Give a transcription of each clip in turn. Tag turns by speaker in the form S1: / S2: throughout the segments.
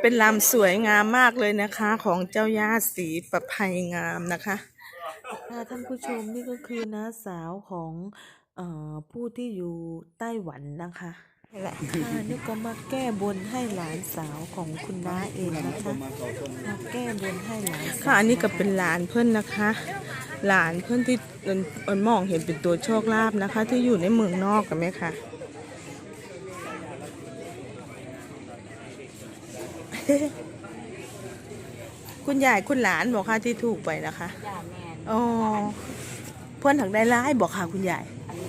S1: เป็นลำสวยงามมากเลยนะคะ ของเจ้าย่าสีประภัยงามนะคะ
S2: ค่ะท่านผู้ชมนี่ก็คือน้าสาวของเอ่อผู้ที่อยู่ไต้หวันนะคะค่ะนี่ก็มาแก้บนให้หลานสาวของคุณน้าเองนะคะมาแก้บนให้หลานสาว
S1: ค่ะอันนี้ก็เป็นหลานเพื่อนนะคะ หลานเพื่อนที่เอิ้นเอิ้นมองเห็นเป็นตัวโชคลาภนะคะ ที่อยู่ในเมืองนอกกันไหมคะ คุณยายคุณหลานบอกค่ะที่ถูกไปนะคะ
S3: จ้าแม่น
S1: อ๋อเพื่อนถังได้ร้ายบอกค่ะคุณยาย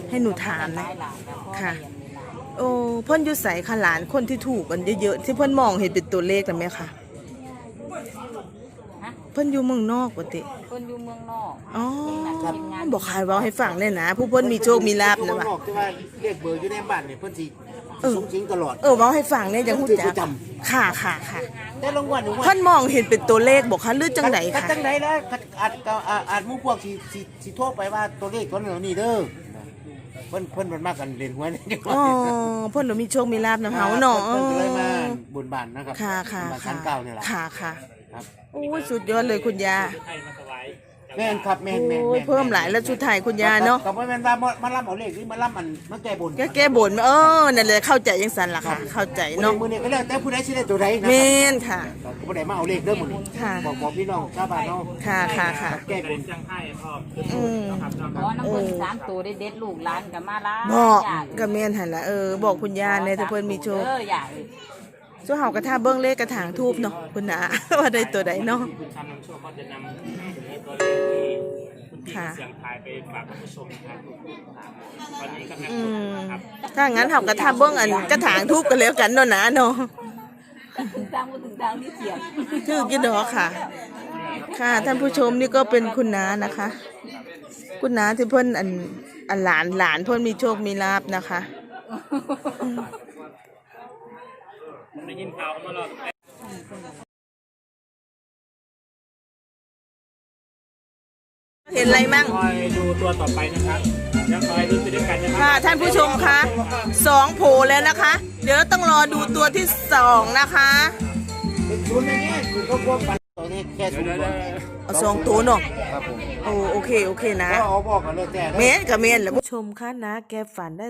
S1: ให้หนูถามนะ
S3: หลายหลานแต่พ่อ
S1: ค่ะ
S3: เรียนมีหลาน
S1: โอ้เพื่อนอยู่ใส่ค่ะหลานคนที่ถูกกันเยอะๆที่เพื่อนมองเห็นเป็นตัวเลขกันไหมคะ
S3: ฮะ
S1: เพื่อนอยู่เมืองนอกปกติ
S3: คนอยู่เมืองนอก
S1: อ๋อ
S3: ครับทีมงาน
S1: บอกใครเว่าให้ฟังเนี่ยนะ ผู้เพิ่นมีโชคมีลาบ
S4: ค
S1: นะ
S4: น
S1: วะ
S4: บอกที่ว่าเรียกเบอร์อยู่ในบ้านเนี่ยเพิ่นสิ
S1: เออ
S4: สูงสิงตลอด
S1: เออเว่าให้ฟังเนี่ยยังพูด
S4: ถือ
S1: จั
S4: ประ
S1: ก
S4: จ
S1: ค่ะค่ะค่ะ
S4: แต่รางวัลนี่ว่า
S1: เพิ่นมองเห็นเป็นตัวเลขบอกค่ะหรือจังได
S4: ก็
S1: ค่ะ
S4: จังไดนะก็อาจก็อาจอาจหมู่พวกสิสิสิโทรไปว่าตัวเลขตัวนั้นนี่เด้อเพิ่นเพิ่นมันมากกันเล่นหัวนี่
S1: อ๋อเพิ่นเรามีโชคมีลาบนะเฮาเนาะ
S4: เพิ่นก็เลยมาบุญบานนะครับ
S1: ค่ะค่ะ
S4: บุญบาน
S1: ค่ะ
S4: ชั้นเก้านี่แหละ
S1: ค่ะค่ะ
S4: ครับ
S1: โอ้ยสุดยอดเลยคุณยา
S4: แม่นครับแม่นแม่น
S1: โอ้ย
S4: แน
S1: เพิ่มหลายแล้วชุดไทยคุณยาเนาะ
S4: ก็บ่แม่นว่ามามารับเอาเลขนี่มารับมันมาแก้บน
S1: แกแก้บ่นเออนั่นเลยเข้าใจยังสันล่ะค่ะ เข้าใจ
S4: เนาะ
S1: เนาะ
S4: มื้อนี้ก็แล้วแต่ผู้ใดสิได้ตัวใดนะค
S1: แม่
S4: รับ
S1: นค่ะ
S4: ก็บ่ได้มาเอาเลขเด้อมื้อนี้
S1: ค่ะ
S4: บอกบอกพี่น้องชาวบ้านเนาะ
S1: ค่ะค่ะค่ะ
S4: แก้บน
S1: อืม
S3: อ๋อน้ำเพิ่นสามตัวได้เด็ดลูกหลานกับมาล้า
S1: บอก
S3: ย่า
S1: ก็แม่นหั่นล่ะเออบอกคุณยาเนี่ยถ้าเพิ่นมีโชค
S3: เอออย่าเอ้ย
S1: ช่วเฮากระทาเบิ้งเลขกระถางทูบเนาะคุณนา ว่าได้ตัวใดเนาะ
S5: ตัวเลขที่คุณพี่
S1: ค่ะ
S5: เสียงทายไปฝากท่านผู้ชมนะครับตอนนี้กำลัง
S1: อืม
S5: ครับ
S1: ถ้างั้นเฮากระทาเบิ้งอันกระถางทูบกันแล้วกันเนาะนะเนาะ
S3: ถึงทางบ่ถึงทางนี่เสียง
S1: ชื่อกี่ดอกค่ะ ค่ะท่านผู้ชมนี่ก็เป็นคุณนานะคะ คุณนาที่เพิ่นอันอันหลานหลานเพิ่นมีโชคมีลาบนะคะ
S5: ได้ยินข่าวกันมาแล้ว
S1: ห็นอะไรมั่ง
S5: คอยดูตัวต่อไปนะครับแล้วคอยดูไปด้วยกันนะค
S1: ค่ะ
S5: รับ
S1: ท่านผู้ชมคะสองโผล่แล้วนะคะ เดี๋ยวต้องรอดูตัวที่สองนะคะ
S4: เป็นศูนย์อย่างเงี้ยคือเขาควบปันตัวนี้แค่ศูนย์ตัว
S1: เอาสองตัวเนาะ
S4: ครับผม
S1: โอ้โอเคโอเคนะ
S4: ก็เอาบอกกันเลยแต่
S1: เมนกับเมนแหล้ว
S2: ผู้ชมคะนะ แกฝันได้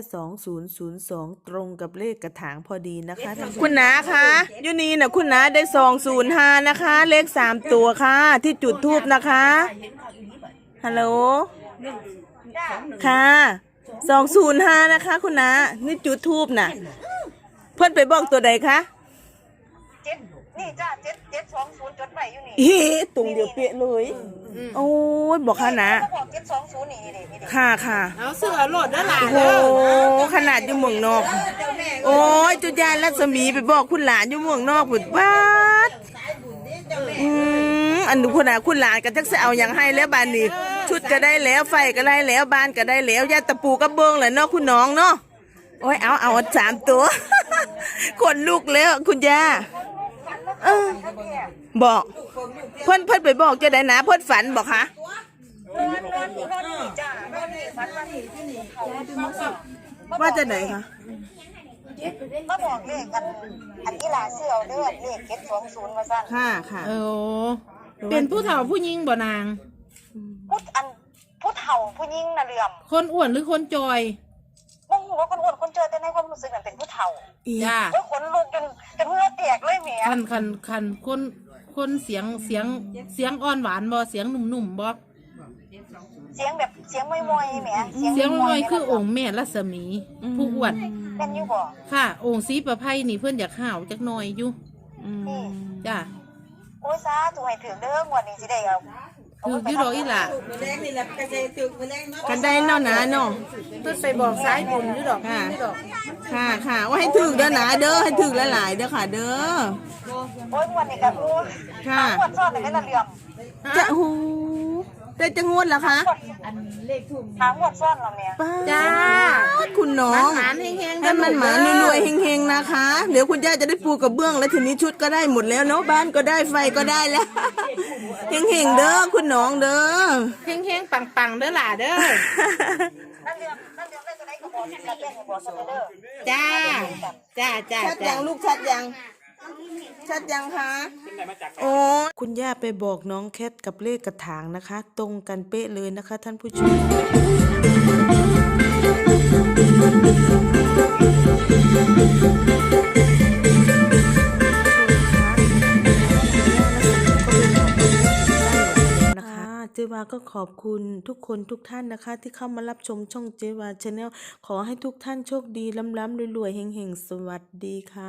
S2: 2002 ตรงกับเลขกระถางพอดีนะคะท่านผู้ชม
S1: คุณนาคะยูนีนะคุณนาได้สองศูนย์ห้านะคะ เลขสามตัวค่ะ ที่จุดทูบนะคะ ฮัลโหล ค่ะสองศูนย์ห้านะคะ คุณนานี่จุดทูบน่ะ เพื่อนไปบอกตัวใดคะ
S6: เจ็ดนี่จ้าเจ็ดเจ็ดสองศูนย์จดไว้อยู่นี่
S1: เฮ้ตรงเดียวเป๊ะเลย โอ้ยบอกค่ะนะ
S6: เขาบอกเจ็ดสองศูนย์นี่นี่นี่นี่
S1: ค่ะค่ะ
S3: เอาเสื้อโลดด้านหลัง
S1: โอ้โหขนาดอยู่เมืองนอก โอ้ยจุยานรัศมีไปบอกคุณหลานอยู่เมืองนอกบุดบ้าดอืมอันนู้นคุณอะคุณหลานก็จักจะเอาอย่างให้แล้วบ้านนี้ ชุดก็ได้แล้วไฟก็ได้แล้วบ้านก็ได้แล้วยาตะปูก็เบิ้งแหละเนาะคุณน้องเนาะโอ้ยเอาเอาสามตัวขนลุกแล้วคุณย่าเออบอกเพิ่นเพิ่นไปบอกเจะได้นะเพิ่นฝันบอกคะ
S6: นอนนอนนอนนี่จ้านอนนี่ฝันว่านี่ที่นี่เขา
S1: ว่าจะไหนคะ
S6: มาบอกเลขกันอันอีหลาเสื้อเอาเด้อเลขเจ็ดสองศูนย์มาสั่น
S1: ค่ะค่ะ
S7: เออเป็นผู้เฒ่าผู้หญิงบ่นาง
S6: พูดอันผู้เฒ่าผู้ยิ่งน่ะเรื่อม
S7: คนอ้วนหรือคนจอย
S6: บ่ฮู้ว่าคนอ้วนคนเจอแต่ในความรู้สึกนั้นเป็นผู้เฒ่า
S7: จ้า
S6: โอ้ยขนลุกจนจนเหงื่อแตกเลยแหม
S7: คันคันคันคนคนเสียงเสียงเสียงอ่อนหวานบ่เสียงหนุ่มๆบ่
S6: เสียงแบบเสียงมอยๆแหม
S7: เสียงน้อยคือองค์แม่รัศมีผู้อ้วน
S6: เป็นอยู่บ่
S7: ค่ะ องค์ศรีประไพนี่เพิ่นอยากห่าวจักหน่อยอยู่
S1: อืม
S7: จ้า
S6: โอ้ยซาถูกให้ถึงเด้องวดนี้สิได้เอา
S7: ถืออยู่ดอกอีหล่ะ
S1: กันได้เนาะนะเนาะ
S7: เพิ่นไปบอกสายผมด้วยู่ดอก
S1: ค่ะ
S7: อยู่ดอก
S1: ค่ะค่ะว่าให้ถึกเด้อนะเด้อให้ถึกหลายๆเด้อค่ะ เด้อ
S6: โอ้ยวันนี้ก็โอ้ย
S1: ค่ะ
S6: งวดซ้อนแต่เป็นน่ะเลี่ยม
S1: จะโอ้โห ได้จะงวดเหรอคะ
S6: หางวดซ่อนเราเนี่ย
S1: ป้า
S7: จ้า
S1: คุณน้อง
S7: หมานๆแห้งๆ
S1: ให้มันหมานรวยๆเฮงๆนะคะ เดี๋ยวคุณย่าจะได้ปูกระเบื้องแล้วทีนี้ชุดก็ได้หมดแล้วเนาะบ้านก็ได้ไฟก็ได้แล้วเฮงๆเด้อคุณน้องเด้อ
S7: แห้งๆปังๆเด้อล่ะเด้อ
S6: นั่นเรื่องนั่นเรื่องได้จะ ได้กระบอกกันเล่นกระบอกสเปเดอร์
S7: จ้าจ้าจ้า
S1: ชัดยั
S7: จ้าง
S1: ลูกชัดยังชัดยังคะโอ้ย
S2: คุณย่าไปบอกน้องแคทกับเลขกระถางนะคะ ตรงกันเป๊ะเลยนะคะ ท่านผู้ชมนะคะเจวาก็ขอบคุณทุกคนทุกท่านนะคะ ที่เข้ามารับชมช่องเจวาชาแนลขอให้ทุกท่านโชคดีล้ำๆรวยๆเฮงๆ สวัสดีค่ะ